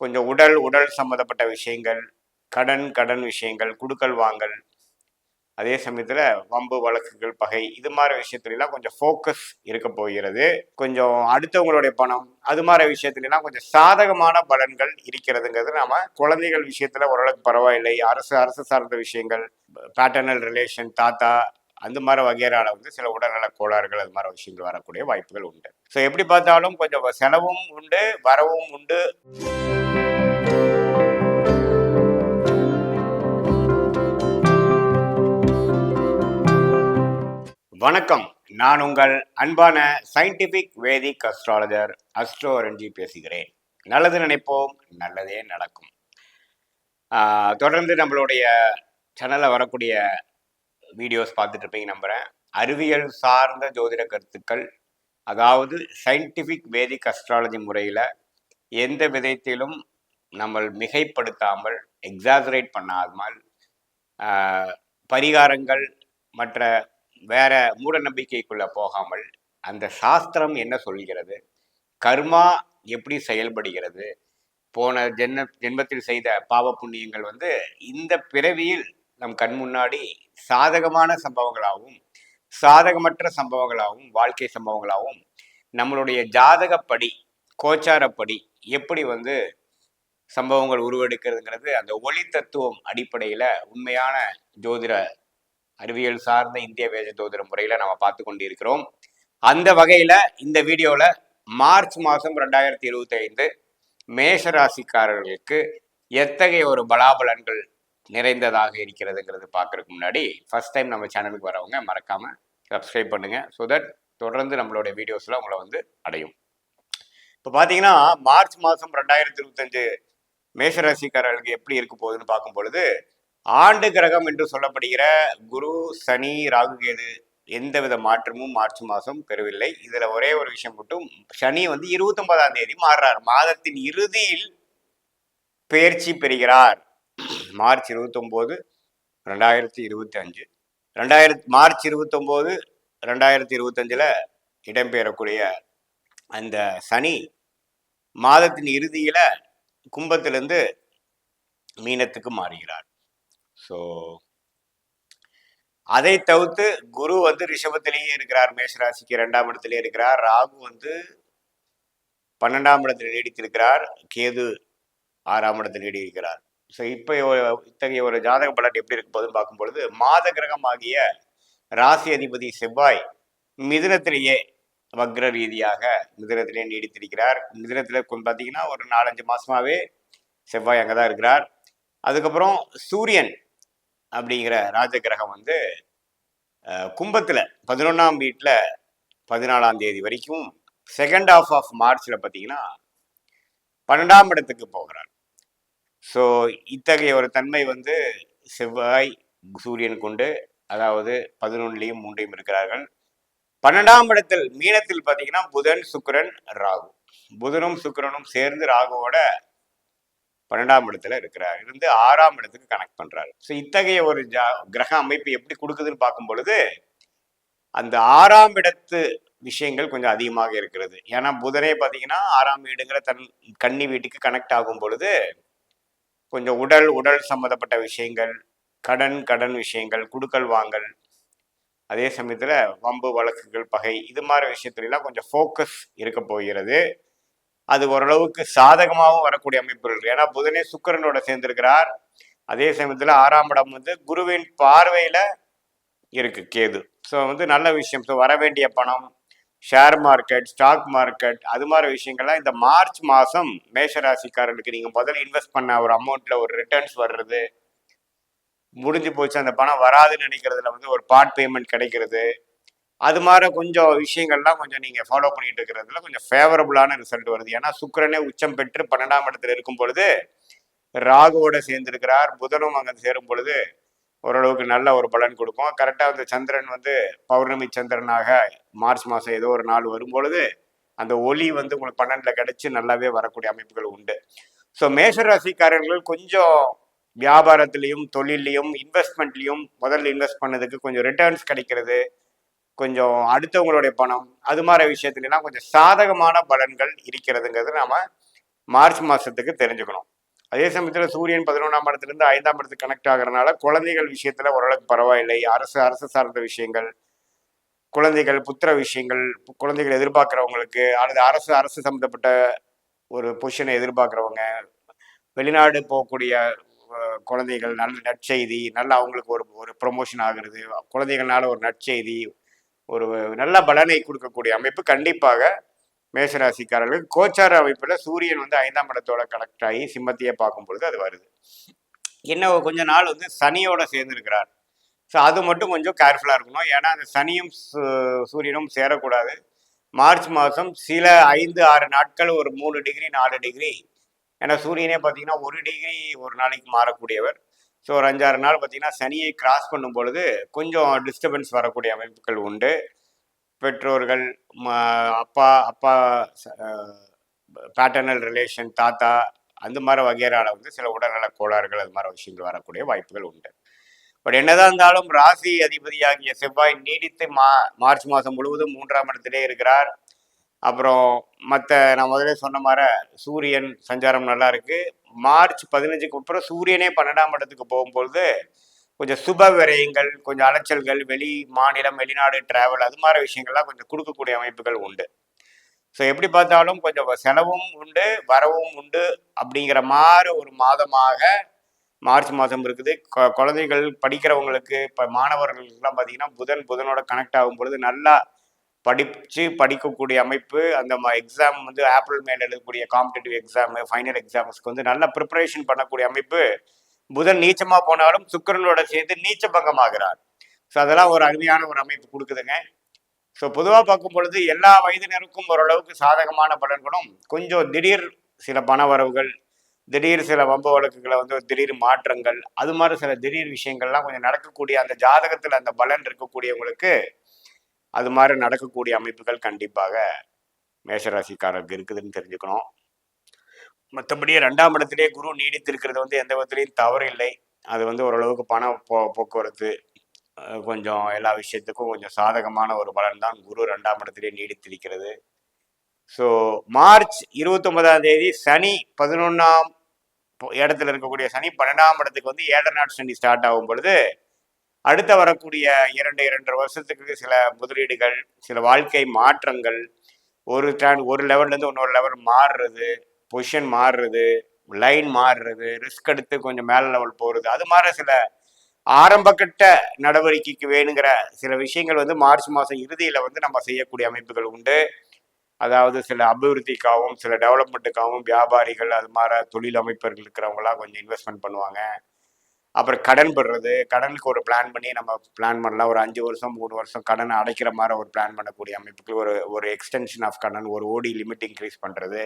கொஞ்சம் உடல் உடல் சம்மந்தப்பட்ட விஷயங்கள் கடன் கடன் விஷயங்கள் குடுக்கல் வாங்கல் அதே சமயத்தில் வம்பு வழக்குகள் பகை இது மாதிரி விஷயத்துலலாம் கொஞ்சம் ஃபோக்கஸ் இருக்க போகிறது. கொஞ்சம் அடுத்தவங்களுடைய பணம் அது மாதிரி விஷயத்துலலாம் கொஞ்சம் சாதகமான பலன்கள் இருக்கிறதுங்கிறது நாம் குழந்தைகள் விஷயத்தில் ஓரளவுக்கு பரவாயில்லை. அரசு அரசு சார்ந்த விஷயங்கள் பேட்டர்னல் ரிலேஷன் தாத்தா அந்த மாதிரி வகையறால வந்து சில உடல்நல கோளாறுகள் அது மாதிரி விஷயங்கள் வரக்கூடிய வாய்ப்புகள் உண்டு. ஸோ எப்படி பார்த்தாலும் கொஞ்சம் செலவும் உண்டு வரவும் உண்டு. வணக்கம். நான் உங்கள் அன்பான scientific Vedic astrologer astro Ranji பேசுகிறேன். நல்லது நினைப்போம் நல்லதே நடக்கும். தொடர்ந்து நம்மளுடைய சேனலில் வரக்கூடிய வீடியோஸ் பார்த்துட்டு இருப்பீங்க நம்புகிறேன் அறிவியல் சார்ந்த ஜோதிட கருத்துக்கள் அதாவது சயின்டிஃபிக் வேதிக் அஸ்ட்ராலஜி முறையில் எந்த விதத்திலும் நம்ம மிகைப்படுத்தாமல் எக்ஸாசரேட் பண்ணாமல் பரிகாரங்கள் மற்ற வேற மூட நம்பிக்கைக்குள்ளே போகாமல் அந்த சாஸ்திரம் என்ன சொல்கிறது? கர்மா எப்படி செயல்படுகிறது? போன ஜென்ம ஜென்மத்தில் செய்த பாவ புண்ணியங்கள் வந்து இந்த பிறவியில் நம் கண் முன்னாடி சாதகமான சம்பவங்களாகவும் சாதகமற்ற சம்பவங்களாகவும் வாழ்க்கை சம்பவங்களாகவும் நம்மளுடைய ஜாதகப்படி கோச்சாரப்படி எப்படி வந்து சம்பவங்கள் உருவெடுக்கிறதுங்கிறது அந்த ஒளி தத்துவம் அடிப்படையில் உண்மையான ஜோதிட அறிவியல் சார்ந்த இந்திய வேத ஜோதிட முறையில் நம்ம பார்த்து கொண்டு இருக்கிறோம் அந்த வகையில் இந்த வீடியோவில் மார்ச் மாதம் ரெண்டாயிரத்தி இருபத்தி ஐந்து மேஷ ராசிக்காரர்களுக்கு எத்தகைய ஒரு பலாபலன்கள் நிறைந்ததாக இருக்கிறதுங்கிறது பார்க்குறதுக்கு முன்னாடி ஃபஸ்ட் டைம் நம்ம சேனலுக்கு வரவங்க மறக்காமல் சப்ஸ்கிரைப் பண்ணுங்கள் ஸோ தட் தொடர்ந்து நம்மளுடைய வீடியோஸில் உங்களை வந்து அடையும். இப்போ பார்த்தீங்கன்னா மார்ச் மாதம் ரெண்டாயிரத்தி இருபத்தஞ்சு மேஷராசிக்காரர்களுக்கு எப்படி இருக்க போகுதுன்னு பார்க்கும் பொழுது ஆண்டு கிரகம் என்று சொல்லப்படுகிற குரு சனி ராகு கேது எந்த எந்தவித மாற்றமும் மார்ச் மாதம் பெறவில்லை. இதில் ஒரே ஒரு விஷயம் மட்டும் சனி வந்து இருபத்தொன்பதாம் தேதி மாறுறார். மாதத்தின் இறுதியில் பயிற்சி பெறுகிறார். மார்ச் இருபத்தொம்போது ரெண்டாயிரத்தி இருபத்தி அஞ்சு ரெண்டாயிரத்தி மார்ச் இருபத்தொம்போது ரெண்டாயிரத்தி இருபத்தஞ்சில் இடம்பெறக்கூடிய அந்த சனி மாதத்தின் இறுதியில் கும்பத்திலிருந்து மீனத்துக்கு மாறுகிறார். ஸோ அதை தவிர்த்து குரு வந்து ரிஷபத்திலேயே இருக்கிறார். மேஷராசிக்கு ரெண்டாம் இடத்திலே இருக்கிறார். ராகு வந்து பன்னெண்டாம் இடத்தில் நீடித்திருக்கிறார். கேது ஆறாம் இடத்தில் நீடிக்கிறார். ஸோ இப்போ இத்தகைய ஒரு ஜாதக பலன் எப்படி இருக்க போகுதுன்னு பார்க்கும் பொழுது மாத கிரகம் ஆகிய ராசி அதிபதி செவ்வாய் மிதுனத்திலேயே வக்ர ரீதியாக மிதுனத்திலே நீடித்திருக்கிறார். மிதுனத்தில் பார்த்தீங்கன்னா ஒரு நாலஞ்சு மாசமாவே செவ்வாய் அங்கே தான் இருக்கிறார். அதுக்கப்புறம் சூரியன் அப்படிங்கிற ராஜ கிரகம் வந்து கும்பத்தில் பதினொன்றாம் வீட்டில் பதினாலாம் தேதி வரைக்கும் செகண்ட் ஆஃப் ஆஃப் மார்ச்சில் பார்த்தீங்கன்னா பன்னெண்டாம் இடத்துக்கு போகிறார். ஸோ இத்தகைய ஒரு தன்மை வந்து செவ்வாய் சூரியன் கொண்டு அதாவது பதினொன்றுலையும் மூன்றையும் இருக்கிறார்கள். பன்னெண்டாம் இடத்தில் மீனத்தில் பார்த்தீங்கன்னா புதன் சுக்கரன் ராகு. புதனும் சுக்கிரனும் சேர்ந்து ராகுவோட பன்னெண்டாம் இடத்துல இருக்கிறார். இருந்து ஆறாம் இடத்துக்கு கனெக்ட் பண்றாரு. ஸோ இத்தகைய ஒரு ஜா கிரக அமைப்பு எப்படி கொடுக்குதுன்னு பார்க்கும் பொழுது அந்த ஆறாம் இடத்து விஷயங்கள் கொஞ்சம் அதிகமாக இருக்கிறது. ஏன்னா புதனே பார்த்தீங்கன்னா ஆறாம் வீடுங்கிற தன் கன்னி வீட்டுக்கு கனெக்ட் ஆகும் பொழுது கொஞ்சம் உடல் உடல் சம்மந்தப்பட்ட விஷயங்கள் கடன் கடன் விஷயங்கள் குடுக்கல் வாங்கல் அதே சமயத்தில் வம்பு வழக்குகள் பகை இது மாதிரி விஷயத்துலலாம் கொஞ்சம் ஃபோக்கஸ் இருக்க போகிறது. அது ஓரளவுக்கு சாதகமாகவும் வரக்கூடிய அமைப்புகள் ஏன்னா புதனே சுக்கரனோட சேர்ந்திருக்கிறார். அதே சமயத்தில் ஆறாம் இடம் வந்து குருவின் பார்வையில் இருக்கு கேது. ஸோ வந்து நல்ல விஷயம். ஸோ வர வேண்டிய பணம் ஷேர் மார்க்கெட் ஸ்டாக் மார்க்கெட் அது மாதிரி விஷயங்கள்லாம் இந்த மார்ச் மாதம் மேஷராசிக்காரர்களுக்கு நீங்கள் முதல்ல இன்வெஸ்ட் பண்ண ஒரு அமௌண்ட்டில் ஒரு ரிட்டர்ன்ஸ் வர்றது. முடிஞ்சு போச்சு அந்த பணம் வராதுன்னு நினைக்கிறதுல வந்து ஒரு பார்ட் பேமெண்ட் கிடைக்கிறது. அது மாதிரி கொஞ்சம் விஷயங்கள்லாம் கொஞ்சம் நீங்கள் ஃபாலோ பண்ணிட்டு இருக்கிறதுல கொஞ்சம் ஃபேவரபுளான ரிசல்ட் வருது. ஏன்னா சுக்கரனே உச்சம் பெற்று பன்னெண்டாம் இடத்துல இருக்கும் பொழுது ராகுவோட சேர்ந்திருக்கிறார் புதனும் அங்கே சேரும் பொழுது ஓரளவுக்கு நல்ல ஒரு பலன் கொடுக்கும். கரெக்டாக அந்த சந்திரன் வந்து பௌர்ணமி சந்திரனாக மார்ச் மாதம் ஏதோ ஒரு நாள் வரும்பொழுது அந்த ஒளி வந்து உங்களுக்கு பன்னெண்டில் கிடைச்சி நல்லாவே வரக்கூடிய அமைப்புகள் உண்டு. ஸோ மேஷராசிக்காரர்கள் கொஞ்சம் வியாபாரத்திலையும் தொழிலையும் இன்வெஸ்ட்மெண்ட்லையும் முதல்ல இன்வெஸ்ட் பண்ணதுக்கு கொஞ்சம் ரிட்டர்ன்ஸ் கிடைக்கிறது கொஞ்சம் அடுத்தவங்களுடைய பணம் அது மாதிரி விஷயத்துலலாம் கொஞ்சம் சாதகமான பலன்கள் இருக்கிறதுங்கிறது நாம் மார்ச் மாதத்துக்கு தெரிஞ்சுக்கணும். அதே சமயத்தில் சூரியன் பதினொன்றாம் இடத்துலேருந்து ஐந்தாம் இடத்துக்கு கனெக்ட் ஆகிறனால குழந்தைகள் விஷயத்தில் ஓரளவுக்கு பரவாயில்லை. அரசு அரசு சார்ந்த விஷயங்கள் குழந்தைகள் புத்திர விஷயங்கள் குழந்தைகள் எதிர்பார்க்குறவங்களுக்கு அல்லது அரசு அரசு சம்மந்தப்பட்ட ஒரு பொசிஷனை எதிர்பார்க்குறவங்க வெளிநாடு போகக்கூடிய குழந்தைகள் நல்ல நற்செய்தி நல்ல அவங்களுக்கு ஒரு ஒரு ப்ரொமோஷன் ஆகுறது குழந்தைகள்னால ஒரு நற்செய்தி ஒரு நல்ல பலனை கொடுக்கக்கூடிய அமைப்பு கண்டிப்பாக மேஷராசிக்காரர்களுக்கு கோச்சார அமைப்பில் சூரியன் வந்து ஐந்தாம் இடத்தோட கனெக்ட் ஆகி சிம்மத்தையே பார்க்கும் பொழுது அது வருது. இன்னும் கொஞ்ச நாள் வந்து சனியோட சேர்ந்துருக்கிறார். ஸோ அது மட்டும் கொஞ்சம் கேர்ஃபுல்லாக இருக்கணும். ஏன்னா அந்த சனியும் சூரியனும் சேரக்கூடாது. மார்ச் மாதம் சில ஐந்து ஆறு நாட்கள் ஒரு மூணு டிகிரி நாலு டிகிரி ஏன்னா சூரியனே பார்த்தீங்கன்னா ஒரு டிகிரி ஒரு நாளைக்கு மாறக்கூடியவர். ஸோ ஒரு அஞ்சாறு நாள் பார்த்தீங்கன்னா சனியை கிராஸ் பண்ணும் பொழுது கொஞ்சம் டிஸ்டர்பன்ஸ் வரக்கூடிய அமைப்புகள் உண்டு. பெற்றோர்கள் அப்பா அப்பா பேட்டர்னல் ரிலேஷன் தாத்தா அந்த மாதிரி வகையறால வந்து சில உடல்நல கோளாறுகள் அது மாதிரி விஷயங்கள் வரக்கூடிய வாய்ப்புகள் உண்டு. பட் என்னதான் இருந்தாலும் ராசி அதிபதியாகிய செவ்வாய் நீடித்து மா மார்ச் மாதம் முழுவதும் மூன்றாம் இடத்திலே இருக்கிறார். அப்புறம் மற்ற நான் முதல்ல சொன்ன மாதிரி சூரியன் சஞ்சாரம் நல்லா இருக்கு. மார்ச் பதினஞ்சுக்கு அப்புறம் சூரியனே பன்னெண்டாம் இடத்துக்கு போகும்பொழுது கொஞ்சம் சுப விரயங்கள் கொஞ்சம் அலைச்சல்கள் வெளி மாநிலம் வெளிநாடு டிராவல் அது மாதிரி விஷயங்கள்லாம் கொஞ்சம் கொடுக்கக்கூடிய அமைப்புகள் உண்டு. ஸோ எப்படி பார்த்தாலும் கொஞ்சம் செலவும் உண்டு வரவும் உண்டு அப்படிங்கிற மாதிரி ஒரு மாதமாக மார்ச் மாதம் இருக்குது. குழந்தைகள் படிக்கிறவங்களுக்கு இப்போ மாணவர்களுக்கெல்லாம் பார்த்தீங்கன்னா புதன் புதனோட கனெக்ட் ஆகும் பொழுது நல்லா படித்து படிக்கக்கூடிய அமைப்பு அந்த எக்ஸாம் வந்து ஆப்பிள் மேல் எழுதக்கூடிய காம்படிட்டிவ் எக்ஸாமு ஃபைனல் எக்ஸாம்ஸ்க்கு வந்து நல்லா ப்ரிப்பரேஷன் பண்ணக்கூடிய அமைப்பு புதன் நீச்சமாக போனாலும் சுக்கிரனோட சேர்ந்து நீச்ச பங்கமாகிறார் ஸோ அதெல்லாம் ஒரு அருமையான ஒரு அமைப்பு கொடுக்குதுங்க. ஸோ பொதுவாக பார்க்கும் பொழுது எல்லா வயதினருக்கும் ஓரளவுக்கு சாதகமான பலன்களும் கொஞ்சம் திடீர் சில பண வரவுகள் திடீர் சில வம்பு வழக்குகளை வந்து திடீர் மாற்றங்கள் அது மாதிரி சில திடீர் விஷயங்கள்லாம் கொஞ்சம் நடக்கக்கூடிய அந்த ஜாதகத்தில் அந்த பலன் இருக்கக்கூடியவங்களுக்கு அது மாதிரி நடக்கக்கூடிய அமைப்புகள் கண்டிப்பாக மேஷராசிக்காரருக்கு இருக்குதுன்னு தெரிஞ்சுக்கணும். மற்றபடி ரெண்டாம் இடத்திலே குரு நீடித்திருக்கிறது வந்து எந்த விதத்துலையும் தவறு இல்லை அது வந்து ஓரளவுக்கு பண போ போக்குவரத்து கொஞ்சம் எல்லா விஷயத்துக்கும் கொஞ்சம் சாதகமான ஒரு பலன் தான் குரு ரெண்டாம் இடத்திலே நீடித்திருக்கிறது. ஸோ மார்ச் இருபத்தொன்பதாம் தேதி சனி பதினொன்றாம் இடத்துல இருக்கக்கூடிய சனி பன்னெண்டாம் இடத்துக்கு வந்து ஏழரை நாட் சனி ஸ்டார்ட் ஆகும் பொழுது அடுத்த வரக்கூடிய இரண்டு இரண்டரை வருஷத்துக்கு சில முதலீடுகள் சில வாழ்க்கை மாற்றங்கள் ஒரு ஸ்டாண்ட் ஒரு லெவல்லேருந்து இன்னொரு லெவல் மாறுறது பொசிஷன் மாறுறது லைன் மாறுறது ரிஸ்க் எடுத்து கொஞ்சம் மேலே லெவல் போகிறது அது மாதிரி சில ஆரம்பக்கட்ட நடவடிக்கைக்கு வேணுங்கிற சில விஷயங்கள் வந்து மார்ச் மாதம் இறுதியில் வந்து நம்ம செய்யக்கூடிய அமைப்புகள் உண்டு. அதாவது சில அபிவிருத்திக்காகவும் சில டெவலப்மெண்ட்டுக்காகவும் வியாபாரிகள் அது மாதிரி தொழில் அமைப்பர்கள் இருக்கிறவங்களாம் கொஞ்சம் இன்வெஸ்ட்மெண்ட் பண்ணுவாங்க. அப்புறம் கடன் பெறுறது கடனுக்கு ஒரு பிளான் பண்ணி நம்ம பிளான் பண்ணலாம். ஒரு அஞ்சு வருஷம் மூணு வருஷம் கடனை அடைக்கிற மாதிரி ஒரு பிளான் பண்ணக்கூடிய அமைப்புக்கு ஒரு ஒரு எக்ஸ்டென்ஷன் ஆஃப் கடன் ஒரு ஓடி லிமிட் இன்க்ரீஸ் பண்ணுறது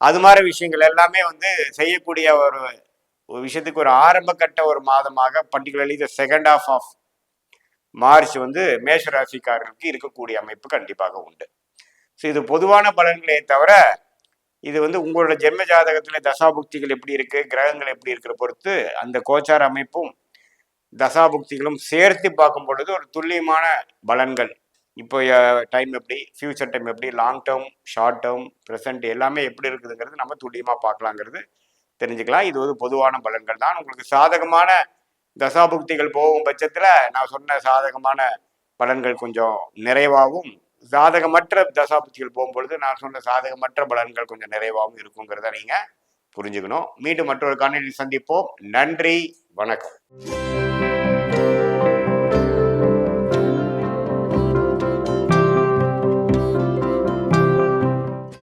அது மாதிரி விஷயங்கள் எல்லாமே வந்து செய்யக்கூடிய ஒரு ஒரு விஷயத்துக்கு ஒரு ஆரம்ப கட்ட ஒரு மாதமாக particularly the second half of March வந்து மேஷராசிக்காரர்களுக்கு இருக்கக்கூடிய அமைப்பு கண்டிப்பாக உண்டு. ஸோ இது பொதுவான பலன்களே தவிர இது வந்து உங்களோட ஜென்ம ஜாதகத்தில் தசாபுக்திகள் எப்படி இருக்கு கிரகங்கள் எப்படி இருக்கிற பொறுத்து அந்த கோச்சார அமைப்பும் தசாபுக்திகளும் சேர்த்து பார்க்கும் பொழுது ஒரு துல்லியமான பலன்கள் இப்போ டைம் எப்படி ஃப்யூச்சர் டைம் எப்படி long term short term present எல்லாமே எப்படி இருக்குதுங்கிறது நம்ம துல்லியமாக பார்க்கலாங்கிறது தெரிஞ்சுக்கலாம். இது ஒரு பொதுவான பலன்கள் தான். உங்களுக்கு சாதகமான தசாபுக்திகள் போகும் பட்சத்தில் நான் சொன்ன சாதகமான பலன்கள் கொஞ்சம் நிறைவாகவும் சாதகமற்ற தசாபுக்திகள் போகும்பொழுது நான் சொன்ன சாதகமற்ற பலன்கள் கொஞ்சம் நிறைவாகவும் இருக்குங்கிறத நீங்கள் புரிஞ்சுக்கணும். மீண்டும் மற்றொரு காணொலியில் சந்திப்போம். நன்றி. வணக்கம்.